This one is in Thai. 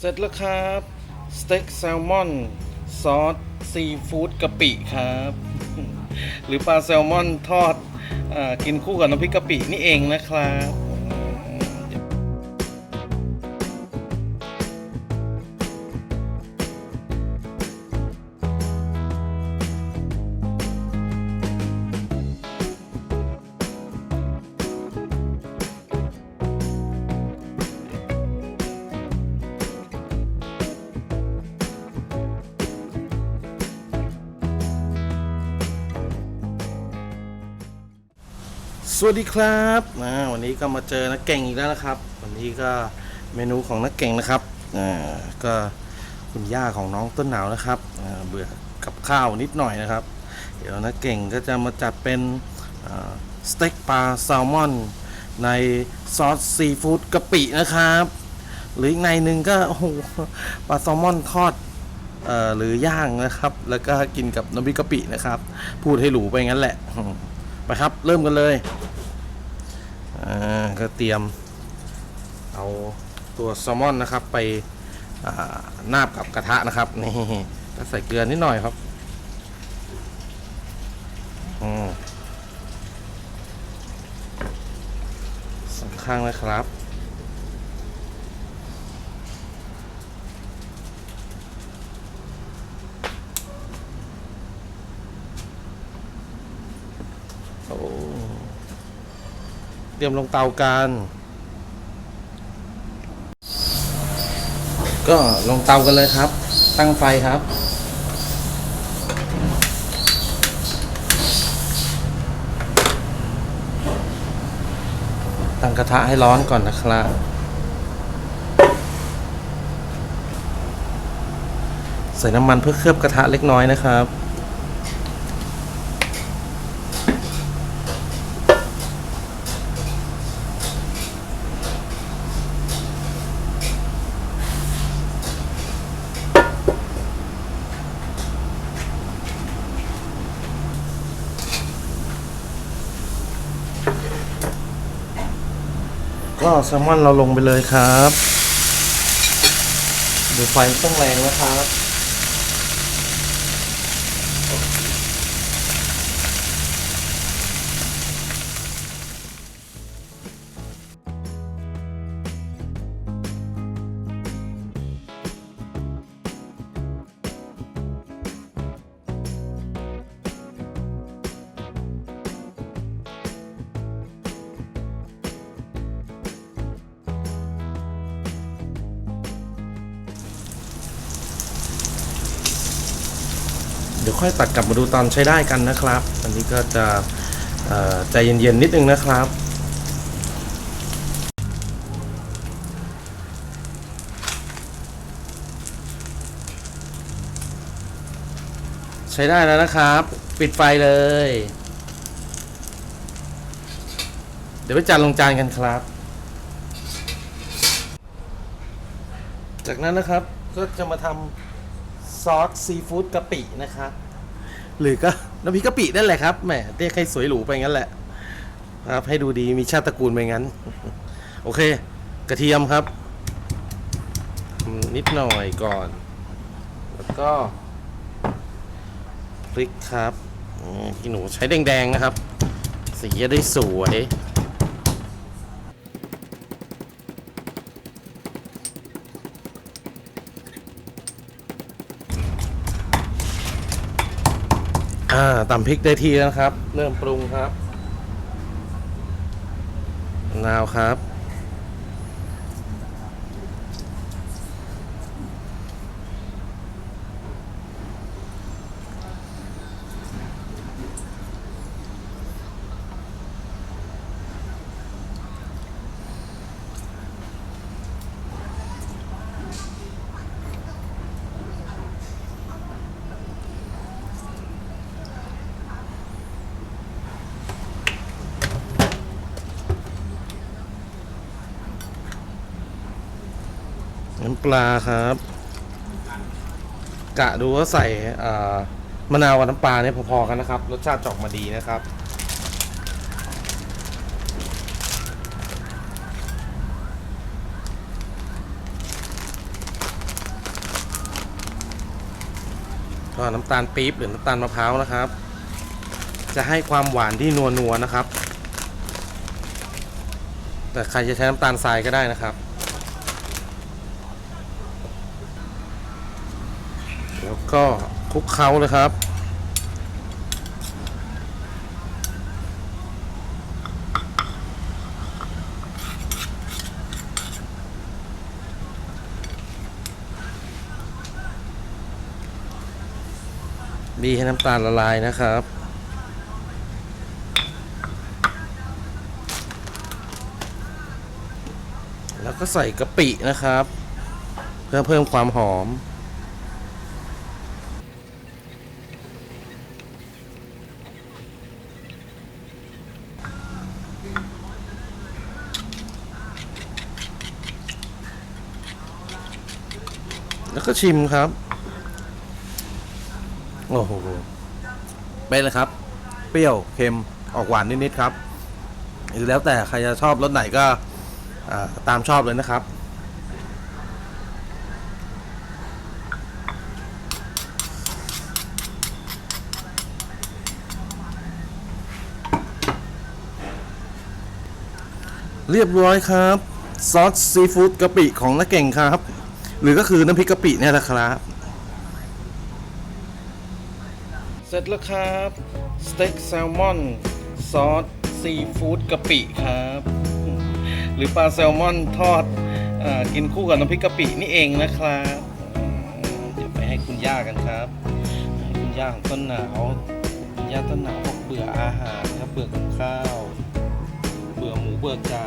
เสร็จแล้วครับ สเต็กแซลมอนซอสซีฟู้ดกะปิครับ หรือปลาแซลมอนทอดอกินคู่กับน้ำพริกกะปินี่เองนะครับ สวัสดีครับอ่าวันนี้ก็มาเจอนักเก่งอีกแล้วนะครับ วันนี้ก็เมนูของนักเก่งนะครับอ่าก็คุณย่าของน้องต้นหนาวนะครับอ่าเบื่อกับข้าวนิดหน่อยนะครับ เดี๋ยวนักเก่งก็จะมาจัดเป็นสเต็กปลาแซลมอน ในซอสซีฟู้ดกะปินะครับ หรืออีกในหนึ่งก็โอ้โหปลาแซลมอนทอดอหรือย่างนะครับ แล้วก็กินกับน้ำพริกกะปินะครับ พูดให้หรูไปงั้นแหละไปครับ เริ่มกันเลย อ่าก็เตรียมเอาตัวแซลมอนนะครับ ไปานาบกับกระทะนะครับนี่ก็ใส่เกลือนิดหน่อยครับอสองข้างนะครับโอ้ เตรียมลงเตากัน ก็ลงเตากันเลยครับ ตั้งไฟครับ ตั้งกระทะให้ร้อนก่อนนะครับใส่น้ำมันเพื่อเคลือบกระทะเล็กน้อยนะครับ ก็แซลมอนเราลงไปเลยครับดูไฟต้องแรงนะครับ ดี๋ยวค่อยตัดกลับมาดูตอนใช้ได้กันนะครับ อันนี้ก็จะใจเย็นๆนิดนึงนะครับใช้ได้แล้วนะครับ ปิดไฟเลย เดี๋ยวไปจานลงจานกันครับ จากนั้นนะครับก็จะมาทำ อสซีฟู้ดกะปินะครับหรือก็น้ำพริกกะปินั่นแหละครับแหมเรียกให้สวยหรูไปงั้นแหละ ครับ ให้ดูดีมีชาติตระกูลไปงั้น โอเค กระเทียมครับ นิดหน่อยก่อน แล้วก็พริกครับพี่หนูใช้แดงๆนะครับ สีจะได้สวย อ่าตำพริกได้ทีแล้วนะครับ เริ่มปรุงครับมะนาวครับ น้ำปลาครับ กะดูว่าใส่มะนาวกับน้ำปลาเนี่ยพอๆกันนะครับ รสชาติจอกมาดีนะครับก็น้ำตาลปี๊บหรือน้ำตาลมะพร้าวนะครับ จะให้ความหวานที่นัวๆนะครับ แต่ใครจะใช้น้ำตาลทรายก็ได้นะครับ ก็คลุกเคล้าเลยครับ บีให้น้ำตาลละลายนะครับแล้วก็ใส่กะปินะครับ เพื่อเพิ่มความหอม ก็ชิมครับ โอ้โห เป็นเลยครับ เปรี้ยว เค็ม ออกหวานนิดๆครับ หรือแล้วแต่ใครจะชอบรสไหนก็าตามชอบเลยนะครับ เรียบร้อยครับ ซอสซีฟู้ดกะปิของน้าเก่งครับ หรือก็คือน้ำพริกกะปิเนี่ยแหละครับ เสร็จแล้วครับ สเต็กแซลมอนซอสซีฟู้ดกะปิครับ หรือปลาแซลมอนทอดอกินคู่กับน้ำพริกกะปินี่เองนะครับเดี๋ยวไปให้คุณย่ากันครับให้คุณย่าของต้นหนาวคุณย่าต้นหนาวบอกเบื่ออาหารครับเบื่อกับข้าว เบื่อหมูเบื่อไก่